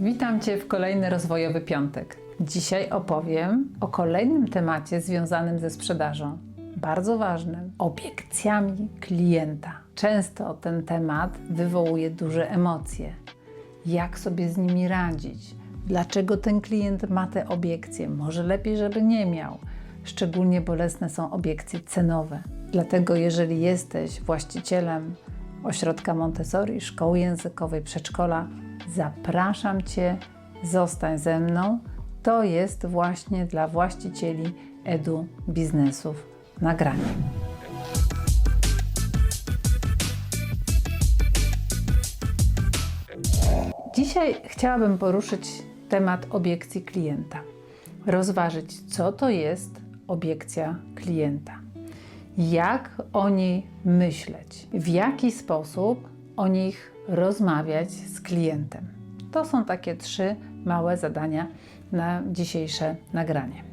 Witam Cię w kolejny rozwojowy piątek. Dzisiaj opowiem o kolejnym temacie związanym ze sprzedażą. Bardzo ważnym obiekcjami klienta. Często ten temat wywołuje duże emocje. Jak sobie z nimi radzić? Dlaczego ten klient ma te obiekcje? Może lepiej, żeby nie miał. Szczególnie bolesne są obiekcje cenowe. Dlatego, jeżeli jesteś właścicielem ośrodka Montessori, szkoły językowej, przedszkola, zapraszam Cię, zostań ze mną. To jest właśnie dla właścicieli edu biznesów nagranie. Dzisiaj chciałabym poruszyć temat obiekcji klienta. Rozważyć, co to jest obiekcja klienta. Jak o niej myśleć, w jaki sposób o nich rozmawiać z klientem. To są takie trzy małe zadania na dzisiejsze nagranie.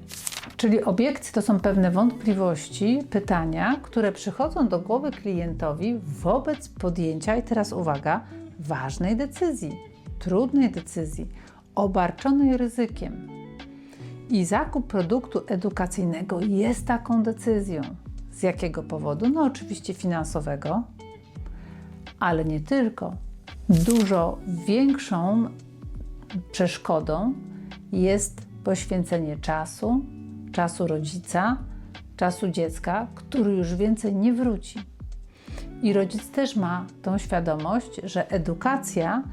Czyli obiekcje to są pewne wątpliwości, pytania, które przychodzą do głowy klientowi wobec podjęcia, i teraz uwaga, ważnej decyzji, trudnej decyzji, obarczonej ryzykiem. I zakup produktu edukacyjnego jest taką decyzją. Z jakiego powodu? No, oczywiście finansowego, ale nie tylko. Dużo większą przeszkodą jest poświęcenie czasu, czasu rodzica, czasu dziecka, który już więcej nie wróci. I rodzic też ma tą świadomość, że edukacja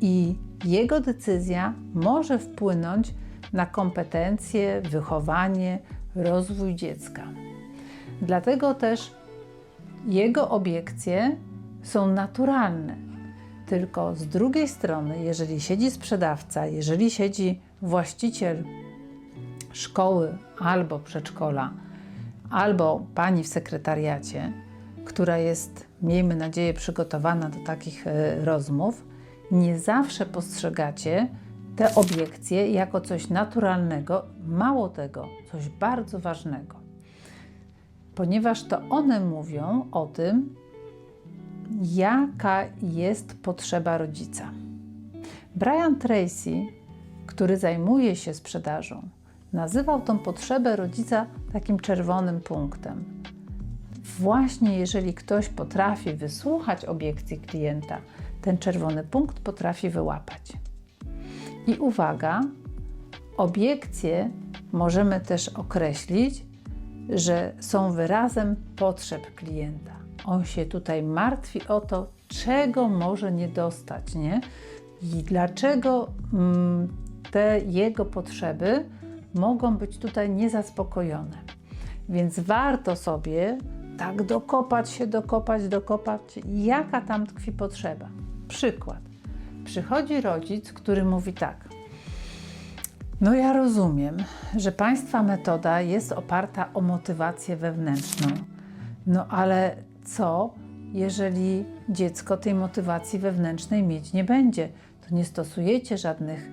i jego decyzja może wpłynąć na kompetencje, wychowanie, rozwój dziecka. Dlatego też jego obiekcje są naturalne. Tylko z drugiej strony, jeżeli siedzi sprzedawca, jeżeli siedzi właściciel szkoły albo przedszkola, albo pani w sekretariacie, która jest, miejmy nadzieję, przygotowana do takich e, rozmów, nie zawsze postrzegacie te obiekcje jako coś naturalnego, mało tego, coś bardzo ważnego. Ponieważ to one mówią o tym, jaka jest potrzeba rodzica. Brian Tracy, który zajmuje się sprzedażą, nazywał tą potrzebę rodzica takim czerwonym punktem. Właśnie jeżeli ktoś potrafi wysłuchać obiekcji klienta, ten czerwony punkt potrafi wyłapać. I uwaga, obiekcje możemy też określić, że są wyrazem potrzeb klienta. On się tutaj martwi o to, czego może nie dostać, nie? I dlaczego mm, te jego potrzeby mogą być tutaj niezaspokojone. Więc warto sobie tak dokopać się, dokopać, dokopać, jaka tam tkwi potrzeba. Przykład. Przychodzi rodzic, który mówi tak. No ja rozumiem, że Państwa metoda jest oparta o motywację wewnętrzną. No ale co, jeżeli dziecko tej motywacji wewnętrznej mieć nie będzie? To nie stosujecie żadnych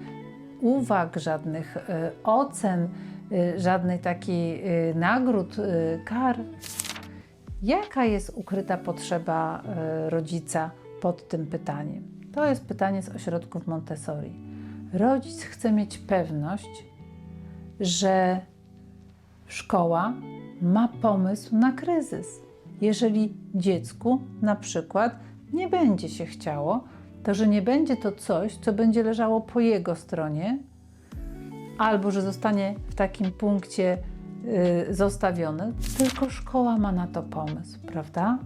uwag, żadnych y, ocen, y, żadnej takiej y, nagród, y, kar. Jaka jest ukryta potrzeba y, rodzica pod tym pytaniem? To jest pytanie z ośrodków Montessori. Rodzic chce mieć pewność, że szkoła ma pomysł na kryzys. Jeżeli dziecku na przykład nie będzie się chciało, to że nie będzie to coś, co będzie leżało po jego stronie, albo że zostanie w takim punkcie y, zostawione, tylko szkoła ma na to pomysł, prawda?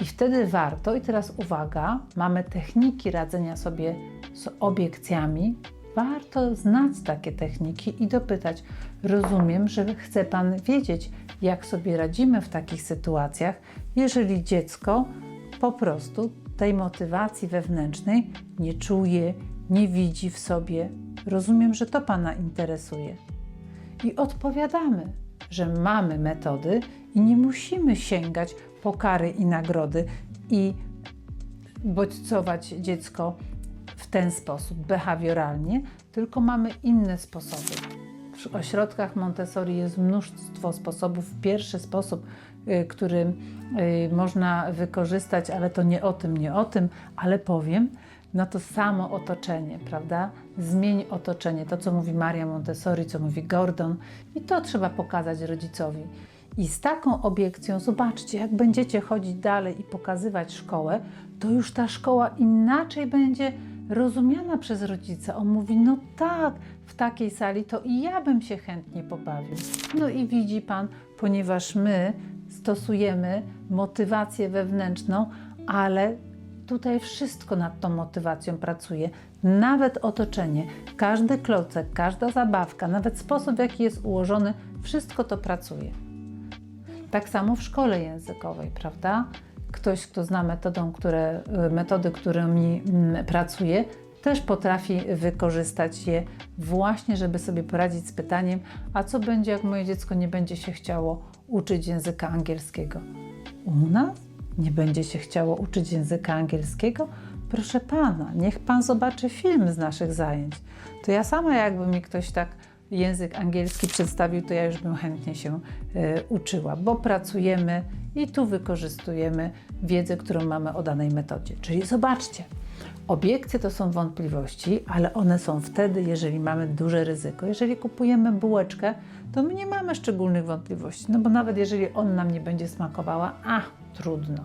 I wtedy warto, i teraz uwaga, mamy techniki radzenia sobie z obiekcjami. Warto znać takie techniki i dopytać. Rozumiem, że chce Pan wiedzieć, jak sobie radzimy w takich sytuacjach, jeżeli dziecko po prostu tej motywacji wewnętrznej nie czuje, nie widzi w sobie. Rozumiem, że to Pana interesuje. I odpowiadamy, że mamy metody i nie musimy sięgać po kary i nagrody i bodźcować dziecko w ten sposób behawioralnie, tylko mamy inne sposoby. W ośrodkach Montessori jest mnóstwo sposobów. Pierwszy sposób, y, który y, można wykorzystać, ale to nie o tym, nie o tym, ale powiem, no to samo otoczenie, prawda? zmień otoczenie. To, co mówi Maria Montessori, co mówi Gordon, i to trzeba pokazać rodzicowi. I z taką obiekcją, zobaczcie, jak będziecie chodzić dalej i pokazywać szkołę, to już ta szkoła inaczej będzie rozumiana przez rodzica. On mówi: No tak, w takiej sali to i ja bym się chętnie pobawił. No i widzi pan, ponieważ my stosujemy motywację wewnętrzną, ale tutaj wszystko nad tą motywacją pracuje. Nawet otoczenie, każdy klocek, każda zabawka, nawet sposób, w jaki jest ułożony, wszystko to pracuje. Tak samo w szkole językowej, prawda? Ktoś, kto zna metodą, które, metody, którymi mm, pracuje, też potrafi wykorzystać je właśnie, żeby sobie poradzić z pytaniem, a co będzie, jak moje dziecko nie będzie się chciało uczyć języka angielskiego? U nas nie będzie się chciało uczyć języka angielskiego? Proszę pana, niech pan zobaczy film z naszych zajęć. To ja sama, jakby mi ktoś tak język angielski przedstawił, to ja już bym chętnie się y, uczyła, bo pracujemy i tu wykorzystujemy wiedzę, którą mamy o danej metodzie. Czyli zobaczcie, obiekcje to są wątpliwości, ale one są wtedy, jeżeli mamy duże ryzyko. Jeżeli kupujemy bułeczkę, to my nie mamy szczególnych wątpliwości, no bo nawet jeżeli on nam nie będzie smakowała, a trudno.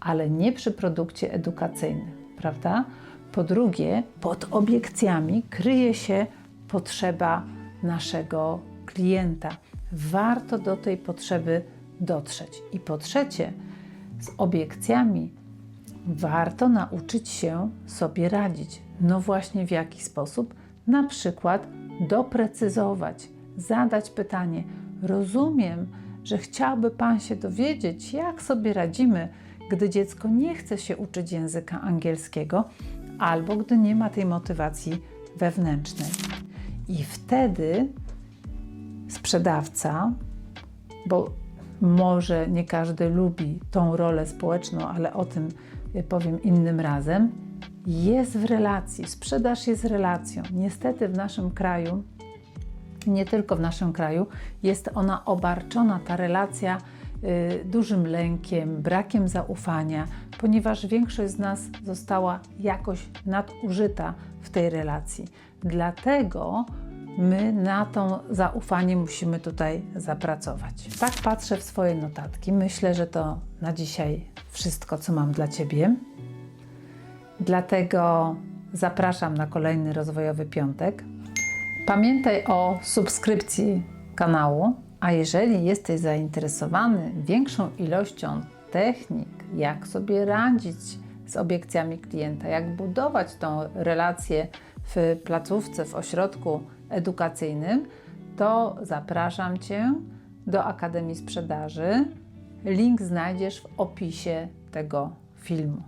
Ale nie przy produkcie edukacyjnym, prawda? Po drugie, pod obiekcjami kryje się potrzeba naszego klienta. Warto do tej potrzeby dotrzeć. I po trzecie, z obiekcjami warto nauczyć się sobie radzić. No właśnie w jaki sposób? Na przykład doprecyzować, zadać pytanie: Rozumiem, że chciałby Pan się dowiedzieć, jak sobie radzimy, gdy dziecko nie chce się uczyć języka angielskiego albo gdy nie ma tej motywacji wewnętrznej. I wtedy sprzedawca, bo może nie każdy lubi tą rolę społeczną, ale o tym powiem innym razem, jest w relacji. Sprzedaż jest relacją. Niestety w naszym kraju, nie tylko w naszym kraju, jest ona obarczona, ta relacja, y, dużym lękiem, brakiem zaufania, ponieważ większość z nas została jakoś nadużyta w tej relacji. Dlatego my na to zaufanie musimy tutaj zapracować. Tak patrzę w swoje notatki. Myślę, że to na dzisiaj wszystko, co mam dla Ciebie. Dlatego zapraszam na kolejny rozwojowy piątek. Pamiętaj o subskrypcji kanału, a jeżeli jesteś zainteresowany większą ilością technik, jak sobie radzić z obiekcjami klienta, jak budować tą relację w placówce, w ośrodku edukacyjnym, to zapraszam Cię do Akademii Sprzedaży. Link znajdziesz w opisie tego filmu.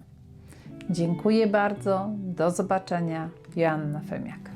Dziękuję bardzo. Do zobaczenia. Joanna Femiak.